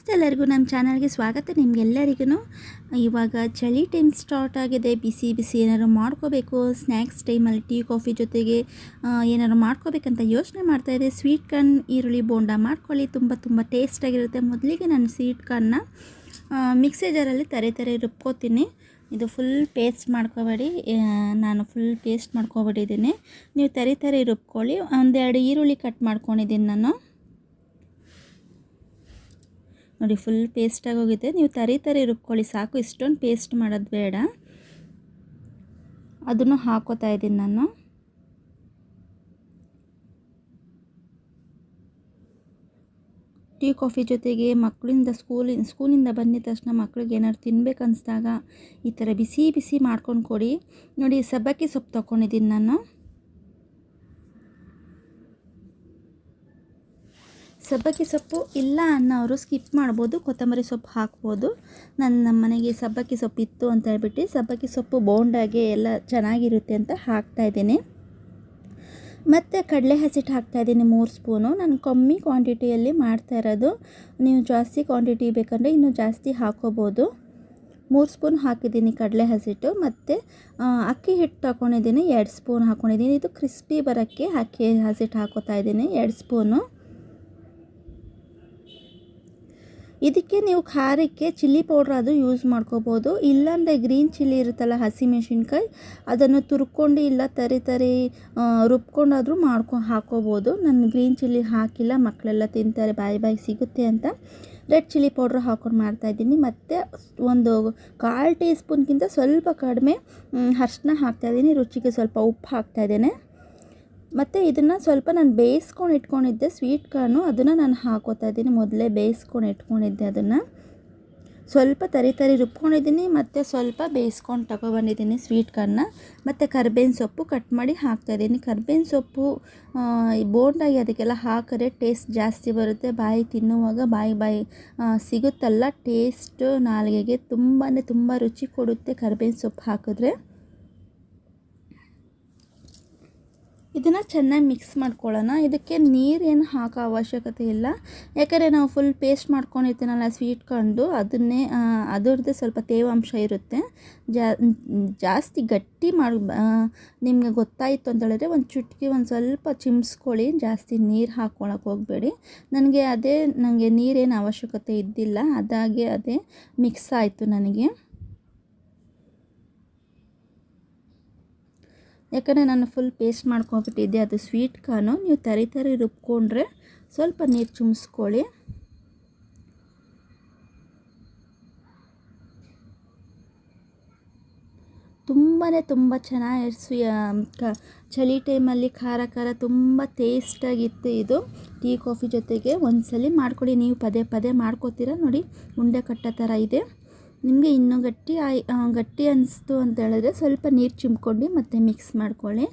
ನಮಸ್ತೆ ಎಲ್ಲರಿಗೂ. ನಮ್ಮ ಚಾನಲ್ಗೆ ಸ್ವಾಗತ. ನಿಮಗೆಲ್ಲರಿಗೂ ಇವಾಗ ಚಳಿ ಟೈಮ್ ಸ್ಟಾರ್ಟ್ ಆಗಿದೆ. ಬಿಸಿ ಬಿಸಿ ಏನಾದ್ರು ಮಾಡ್ಕೋಬೇಕು? ಸ್ನ್ಯಾಕ್ಸ್ ಟೈಮಲ್ಲಿ ಟೀ ಕಾಫಿ ಜೊತೆಗೆ ಏನಾದ್ರು ಮಾಡ್ಕೋಬೇಕಂತ ಯೋಚನೆ ಮಾಡ್ತಾಯಿದ್ದೆ ಸ್ವೀಟ್ ಕಾರ್ನ್ ಈರುಳ್ಳಿ, ಬೋಂಡ ಮಾಡ್ಕೊಳ್ಳಿ. ತುಂಬ ತುಂಬ ಟೇಸ್ಟಾಗಿರುತ್ತೆ ಮೊದಲಿಗೆ ನಾನು ಸ್ವೀಟ್ ಕಾರ್ನ್ನ ಮಿಕ್ಸಿ ಜಾರಲ್ಲಿ ತರೆ ತರೆ ರುಬ್ಕೋತೀನಿ. ಇದು ಫುಲ್ ಪೇಸ್ಟ್ ಮಾಡ್ಕೋಬೇಡಿ. ನಾನು ಫುಲ್ ಪೇಸ್ಟ್ ಮಾಡ್ಕೊಬಿಟ್ಟಿದ್ದೀನಿ. ನೀವು ತರಿ ತರಿ ರುಬ್ಕೊಳ್ಳಿ. ಒಂದೆರಡು ಈರುಳ್ಳಿ ಕಟ್ ಮಾಡ್ಕೊಂಡಿದ್ದೀನಿ ನಾನು. ನೋಡಿ ಫುಲ್ ಪೇಸ್ಟಾಗಿ ಹೋಗಿದೆ ನೀವು ತರಿ ತರಿ ರುಬ್ಕೊಳ್ಳಿ, ಸಾಕು. ಇಷ್ಟೊಂದು ಪೇಸ್ಟ್ ಮಾಡೋದು ಬೇಡ. ಅದನ್ನು ಹಾಕೋತಾ ಇದ್ದೀನಿ ನಾನು. ಟೀ, ಕಾಫಿ ಜೊತೆಗೆ ಮಕ್ಕಳಿಂದ ಸ್ಕೂಲಿಂದ ಸ್ಕೂಲಿಂದ ಬಂದಿದ ತಕ್ಷಣ ಮಕ್ಳಿಗೆ ಏನಾದ್ರು ತಿನ್ಬೇಕು ಅನಿಸ್ದಾಗ ಈ ಥರ ಬಿಸಿ ಬಿಸಿ ಮಾಡ್ಕೊಂಡು ಕೊಡಿ. ನೋಡಿ, ಸಬ್ಬಕ್ಕಿ ಸೊಪ್ಪು ತೊಗೊಂಡಿದ್ದೀನಿ ನಾನು. ಸಬ್ಬಕ್ಕಿ ಸೊಪ್ಪು ಇಲ್ಲ ಅನ್ನೋರು ಸ್ಕಿಪ್ ಮಾಡ್ಬೋದು, ಕೊತ್ತಂಬರಿ ಸೊಪ್ಪು ಹಾಕ್ಬೋದು. ನನ್ನ ನಮ್ಮ ಮನೆಗೆ ಸಬ್ಬಕ್ಕಿ ಸೊಪ್ಪು ಇತ್ತು ಅಂತ ಹೇಳ್ಬಿಟ್ಟು ಸಬ್ಬಕ್ಕಿ ಸೊಪ್ಪು ಬೋಂಡಾಗೆ ಎಲ್ಲ ಚೆನ್ನಾಗಿರುತ್ತೆ ಅಂತ ಹಾಕ್ತಾಯಿದ್ದೀನಿ ಮತ್ತು ಕಡಲೆ ಹಸಿಟ್ಟು ಹಾಕ್ತಾಯಿದ್ದೀನಿ ಮೂರು ಸ್ಪೂನು. ನಾನು ಕಮ್ಮಿ ಕ್ವಾಂಟಿಟಿಯಲ್ಲಿ ಮಾಡ್ತಾ ಇರೋದು. ನೀವು ಜಾಸ್ತಿ ಕ್ವಾಂಟಿಟಿ ಬೇಕಂದರೆ ಇನ್ನೂ ಜಾಸ್ತಿ ಹಾಕೋಬೋದು ಮೂರು ಸ್ಪೂನ್ ಹಾಕಿದ್ದೀನಿ ಕಡಲೆ ಹಸಿಟ್ಟು ಮತ್ತು ಅಕ್ಕಿ ಹಿಟ್ಟು ತಗೊಂಡಿದ್ದೀನಿ, ಎರಡು ಸ್ಪೂನ್ ಹಾಕ್ಕೊಂಡಿದ್ದೀನಿ ಇದು ಕ್ರಿಸ್ಪಿ ಬರೋಕ್ಕೆ ಅಕ್ಕಿ ಹಸಿಟ್ಟು ಹಾಕೋತಾ ಇದ್ದೀನಿ, ಎರಡು ಸ್ಪೂನು. ಇದಕ್ಕೆ ನೀವು ಖಾರಕ್ಕೆ ಚಿಲ್ಲಿ ಪೌಡ್ರ್ ಅದು ಯೂಸ್ ಮಾಡ್ಕೋಬೋದು. ಇಲ್ಲಾಂದರೆ ಗ್ರೀನ್ ಚಿಲ್ಲಿ ಇರುತ್ತಲ್ಲ ಹಸಿಮೆಣಸಿನ್ಕಾಯಿ ಅದನ್ನು ತುರ್ಕೊಂಡು ಇಲ್ಲ ತರಿ ತರಿ ರುಬ್ಕೊಂಡಾದರೂ ಮಾಡ್ಕೊ, ಹಾಕೋಬೋದು. ನಾನು ಗ್ರೀನ್ ಚಿಲ್ಲಿ ಹಾಕಿಲ್ಲ, ಮಕ್ಕಳೆಲ್ಲ ತಿಂತಾರೆ, ಬಾಯಿ ಬಾಯಿ ಸಿಗುತ್ತೆ ಅಂತ. ರೆಡ್ ಚಿಲ್ಲಿ ಪೌಡ್ರ್ ಹಾಕೊಂಡು ಮಾಡ್ತಾಯಿದ್ದೀನಿ ಮತ್ತು ಒಂದು ಕಾಲು ಟೀ ಸ್ಪೂನ್ಗಿಂತ ಸ್ವಲ್ಪ ಕಡಿಮೆ ಅರ್ಶಿನ ಹಾಕ್ತಾಯಿದ್ದೀನಿ ರುಚಿಗೆ ಸ್ವಲ್ಪ ಉಪ್ಪು ಹಾಕ್ತಾಯಿದ್ದೇನೆ ಮತ್ತು ಇದನ್ನು ಸ್ವಲ್ಪ ನಾನು ಬೇಯಿಸ್ಕೊಂಡು ಇಟ್ಕೊಂಡಿದ್ದೆ ಸ್ವೀಟ್ ಕಾರ್ನು ಅದನ್ನು ನಾನು ಹಾಕೋತಾ ಇದ್ದೀನಿ. ಮೊದಲೇ ಬೇಯಿಸ್ಕೊಂಡು ಇಟ್ಕೊಂಡಿದ್ದೆ ಅದನ್ನು. ಸ್ವಲ್ಪ ತರಿ ತರಿ ರುಬ್ಕೊಂಡಿದ್ದೀನಿ ಮತ್ತು ಸ್ವಲ್ಪ ಬೇಯಿಸ್ಕೊಂಡು ತಗೊಬಂದಿದ್ದೀನಿ ಸ್ವೀಟ್ ಕಾರ್ನ ಮತ್ತು ಕರ್ಬೇವಿನ ಸೊಪ್ಪು ಕಟ್ ಮಾಡಿ ಹಾಕ್ತಾಯಿದ್ದೀನಿ ಕರ್ಬೇವಿನ ಸೊಪ್ಪು ಬೋಂಡಾಗಿ ಅದಕ್ಕೆಲ್ಲ ಹಾಕಿದ್ರೆ ಟೇಸ್ಟ್ ಜಾಸ್ತಿ ಬರುತ್ತೆ. ಬಾಯಿ ತಿನ್ನುವಾಗ ಬಾಯಿ ಬಾಯಿ ಸಿಗುತ್ತಲ್ಲ. ಟೇಸ್ಟ್ ನಾಲಿಗೆಗೆ ತುಂಬಾ ತುಂಬ ರುಚಿ ಕೊಡುತ್ತೆ ಕರ್ಬೇವಿನ ಸೊಪ್ಪು ಹಾಕಿದ್ರೆ. ಇದನ್ನು ಚೆನ್ನಾಗಿ ಮಿಕ್ಸ್ ಮಾಡ್ಕೊಳ್ಳೋಣ. ಇದಕ್ಕೆ ನೀರೇನು ಹಾಕೋ ಅವಶ್ಯಕತೆ ಇಲ್ಲ. ಯಾಕಂದರೆ ನಾವು ಫುಲ್ ಪೇಸ್ಟ್ ಮಾಡ್ಕೊಂಡಿರ್ತೀನಲ್ಲ ಸ್ವೀಟ್ ಕಂಡು, ಅದನ್ನೇ ಅದರದ್ದು ಸ್ವಲ್ಪ ತೇವಾಂಶ ಇರುತ್ತೆ. ಜಾಸ್ತಿ ಗಟ್ಟಿ ಮಾಡಿ ನಿಮಗೆ ಗೊತ್ತಾಯಿತು ಅಂತ ಹೇಳಿದ್ರೆ ಒಂದು ಚುಟ್ಕಿ ಒಂದು ಸ್ವಲ್ಪ ಚಿಮ್ಸ್ಕೊಳ್ಳಿ, ಜಾಸ್ತಿ ನೀರು ಹಾಕ್ಕೊಳಕ್ಕೆ ಹೋಗಬೇಡಿ. ನನಗೆ ಅದೇ ನನಗೆ ನೀರೇನು ಅವಶ್ಯಕತೆ ಇದ್ದಿಲ್ಲ. ಅದಾಗೆ ಅದೇ ಮಿಕ್ಸ್ ಆಯಿತು ನನಗೆ. ಯಾಕಂದರೆ ನಾನು ಫುಲ್ ಪೇಸ್ಟ್ ಮಾಡ್ಕೊಂಡ್ಬಿಟ್ಟಿದ್ದೆ. ಅದು ಸ್ವೀಟ್ ಕಾರ್ನು ನೀವು ತರಿ ತರಿ ರುಬ್ಕೊಂಡ್ರೆ ಸ್ವಲ್ಪ ನೀರು ಚುಮ್ಸ್ಕೊಳ್ಳಿ. ತುಂಬಾ ತುಂಬ ಚೆನ್ನಾಗಿ ಸ್ವೀ ಕ, ಚಳಿ ಟೈಮಲ್ಲಿ ಖಾರ ಖಾರ ತುಂಬ ಟೇಸ್ಟಾಗಿತ್ತು ಇದು. ಟೀ ಕಾಫಿ ಜೊತೆಗೆ ಒಂದ್ಸಲಿ ಮಾಡ್ಕೊಡಿ. ನೀವು ಪದೇ ಪದೇ ಮಾಡ್ಕೋತೀರ? ನೋಡಿ, ಉಂಡೆ ಕಟ್ಟೋ ಥರ ಇದೆ. ನಿಮಗೆ ಇನ್ನೂ ಗಟ್ಟಿ ಆಯ್ ಗಟ್ಟಿ ಅನಿಸ್ತು ಅಂತ ಹೇಳಿದ್ರೆ ಸ್ವಲ್ಪ ನೀರು ಚಿಮ್ಕೊಂಡು ಮತ್ತೆ ಮಿಕ್ಸ್ ಮಾಡ್ಕೊಳ್ಳಿ.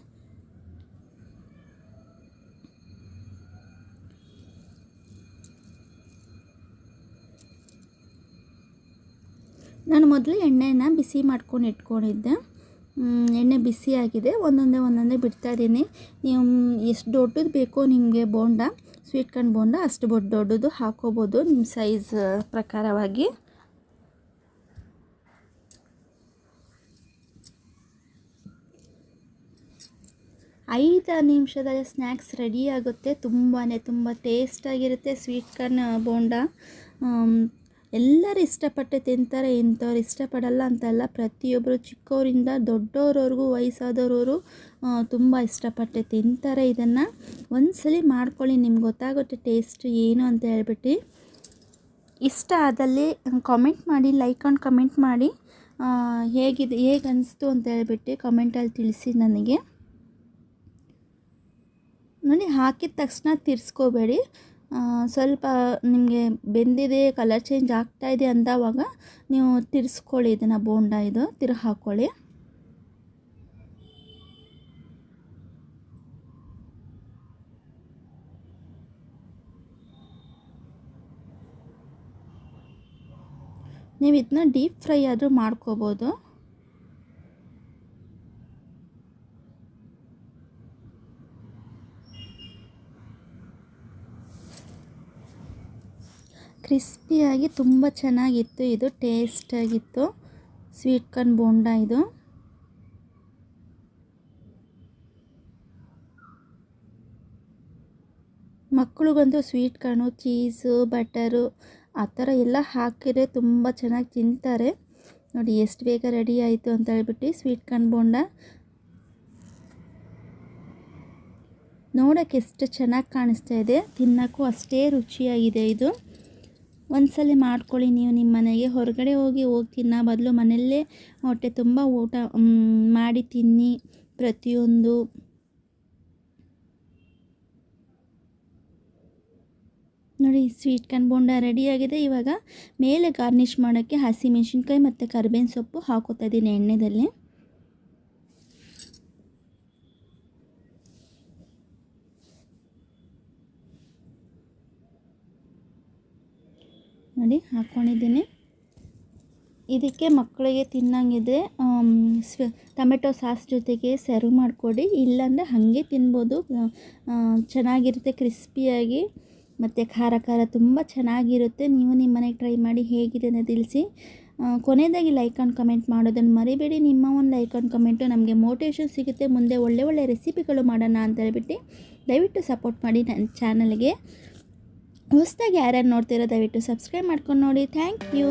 ನಾನು ಮೊದಲು ಎಣ್ಣೆನ ಬಿಸಿ ಮಾಡ್ಕೊಂಡು ಇಟ್ಕೊಂಡಿದ್ದೆ. ಎಣ್ಣೆ ಬಿಸಿ ಆಗಿದೆ. ಒಂದೊಂದೇ ಒಂದೊಂದೇ ಬಿಡ್ತಾ ಇದ್ದೀನಿ. ನೀವು, ಎಷ್ಟು ದೊಡ್ಡದು ಬೇಕೋ ನಿಮಗೆ ಬೋಂಡ ಸ್ವೀಟ್ ಕಾರ್ನ್ ಬೋಂಡ, ಅಷ್ಟು ದೊಡ್ಡ ದೊಡ್ಡದು ಹಾಕೋಬೋದು ನಿಮ್ಮ ಸೈಜ್ ಪ್ರಕಾರವಾಗಿ. ಐದು ನಿಮಿಷದಲ್ಲಿ ಸ್ನ್ಯಾಕ್ಸ್ ರೆಡಿ ಆಗುತ್ತೆ. ತುಂಬಾ ತುಂಬ ಟೇಸ್ಟಾಗಿರುತ್ತೆ ಸ್ವೀಟ್ ಕಾರ್ನ್ ಬೋಂಡ. ಎಲ್ಲರೂ ಇಷ್ಟಪಟ್ಟು ತಿಂತಾರೆ, ಇಂಥವ್ರು ಇಷ್ಟಪಡಲ್ಲ ಅಂತಲ್ಲ. ಪ್ರತಿಯೊಬ್ಬರು ಚಿಕ್ಕವರಿಂದ ದೊಡ್ಡವ್ರವ್ರಿಗೂ ವಯಸ್ಸಾದವ್ರವರು ತುಂಬ ಇಷ್ಟಪಟ್ಟು ತಿಂತಾರೆ ಇದನ್ನು. ಒಂದ್ಸಲಿ ಮಾಡ್ಕೊಳ್ಳಿ, ನಿಮ್ಗೆ ಗೊತ್ತಾಗುತ್ತೆ ಟೇಸ್ಟ್ ಏನು ಅಂತ ಹೇಳ್ಬಿಟ್ಟು. ಇಷ್ಟ ಆದಲ್ಲಿ ಕಾಮೆಂಟ್ ಮಾಡಿ ಲೈಕ್ ಆ್ಯಂಡ್ ಕಮೆಂಟ್ ಮಾಡಿ. ಹೇಗಿದೆ ಹೇಗೆ ಅನಿಸ್ತು ಅಂತ ಹೇಳ್ಬಿಟ್ಟು ಕಮೆಂಟಲ್ಲಿ ತಿಳಿಸಿ ನನಗೆ. ನೋಡಿ ಹಾಕಿದ ತಕ್ಷಣ ತಿರ್ಸ್ಕೋಬೇಡಿ. ಸ್ವಲ್ಪ ನಿಮಗೆ ಬೆಂದಿದೆ ಕಲರ್ ಚೇಂಜ್ ಆಗ್ತಾ ಇದೆ ಅಂದವಾಗ ನೀವು ತಿರ್ಸ್ಕೊಳ್ಳಿ ಇದನ್ನು ಬೋಂಡ ಇದು, ತಿರು ಹಾಕ್ಕೊಳ್ಳಿ ನೀವು ಇದನ್ನ ಡೀಪ್ ಫ್ರೈ ಆದರೂ ಮಾಡ್ಕೋಬೋದು. ಕ್ರಿಸ್ಪಿಯಾಗಿ ತುಂಬ ಚೆನ್ನಾಗಿತ್ತು ಇದು, ಟೇಸ್ಟಾಗಿತ್ತು. ಸ್ವೀಟ್ ಕಾರ್ನ್ ಬೋಂಡ ಇದು. ಮಕ್ಕಳಿಗಂತೂ ಸ್ವೀಟ್ ಕಾರ್ನು, ಚೀಸು, ಬಟರು ಆ ಥರ ಎಲ್ಲ ಹಾಕಿದರೆ ತುಂಬ ಚೆನ್ನಾಗಿ ತಿಂತಾರೆ. ನೋಡಿ, ಎಷ್ಟು ಬೇಗ ರೆಡಿ ಆಯಿತು ಅಂತ ಹೇಳ್ಬಿಟ್ಟು ಸ್ವೀಟ್ ಕಾರ್ನ್ ಬೋಂಡ. ನೋಡೋಕ್ಕೆ ಎಷ್ಟು ಚೆನ್ನಾಗಿ ಕಾಣಿಸ್ತಾ ಇದೆ. ತಿನ್ನೋಕ್ಕೂ ಅಷ್ಟೇ ರುಚಿಯಾಗಿದೆ ಇದು. ಒಂದ್ಸಲ ಮಾಡ್ಕೊಳ್ಳಿ ನೀವು ನಿಮ್ಮ ಮನೆಗೆ. ಹೊರಗಡೆ ಹೋಗಿ ಹೋಗಿ ತಿನ್ನೋ. ಬದಲು ಮನೆಯಲ್ಲೇ ಹೊಟ್ಟೆ ತುಂಬ ಊಟ ಮಾಡಿ ತಿನ್ನಿ ಪ್ರತಿಯೊಂದು. ನೋಡಿ, ಸ್ವೀಟ್ ಕಾರ್ನ್ ಬೋಂಡ ರೆಡಿಯಾಗಿದೆ ಇವಾಗ ಮೇಲೆ ಗಾರ್ನಿಷ್ ಮಾಡೋಕ್ಕೆ ಹಸಿಮೆಣ್ಸಿನ್ಕಾಯಿ ಮತ್ತು ಕರ್ಬೇವಿನ ಸೊಪ್ಪು ಹಾಕೋತಾ ಇದ್ದೀನಿ ಎಣ್ಣೆದಲ್ಲಿ. ನೋಡಿ ಹಾಕ್ಕೊಂಡಿದ್ದೀನಿ ಇದಕ್ಕೆ ಮಕ್ಕಳಿಗೆ ತಿನ್ನಂಗಿದ್ರೆ ಸ್ವ, ಟೊಮೆಟೊ ಸಾಸ್ ಜೊತೆಗೆ ಸರ್ವ್ ಮಾಡಿಕೊಡಿ. ಇಲ್ಲಾಂದರೆ ಹಾಗೆ ತಿನ್ಬೋದು. ಚೆನ್ನಾಗಿರುತ್ತೆ, ಕ್ರಿಸ್ಪಿಯಾಗಿ. ಮತ್ತು ಖಾರ ಖಾರ ತುಂಬ ಚೆನ್ನಾಗಿರುತ್ತೆ. ನೀವು ನಿಮ್ಮ ಮನೆಗೆ ಟ್ರೈ ಮಾಡಿ ಹೇಗಿದೆ ಅಂತ ತಿಳಿಸಿ. ಕೊನೆಯದಾಗಿ ಲೈಕ್ ಆ್ಯಂಡ್ ಕಮೆಂಟ್ ಮಾಡೋದನ್ನು ಮರಿಬೇಡಿ. ನಿಮ್ಮ ಒಂದು ಲೈಕ್ ಆ್ಯಂಡ್ ಕಮೆಂಟು ನಮಗೆ ಮೋಟಿವೇಶನ್ ಸಿಗುತ್ತೆ. ಮುಂದೆ ಒಳ್ಳೆ ಒಳ್ಳೆ ರೆಸಿಪಿಗಳು ಮಾಡೋಣ ಅಂತ ಹೇಳ್ಬಿಟ್ಟು ದಯವಿಟ್ಟು ಸಪೋರ್ಟ್ ಮಾಡಿ ನನ್ನ ಚಾನಲ್ಗೆ. ಹೊಸದಾಗಿ ಯಾರ್ಯಾರು ನೋಡ್ತಿರೋ ದಯವಿಟ್ಟು ಸಬ್ಸ್ಕ್ರೈಬ್ ಮಾಡ್ಕೊಂಡು ನೋಡಿ. Thank you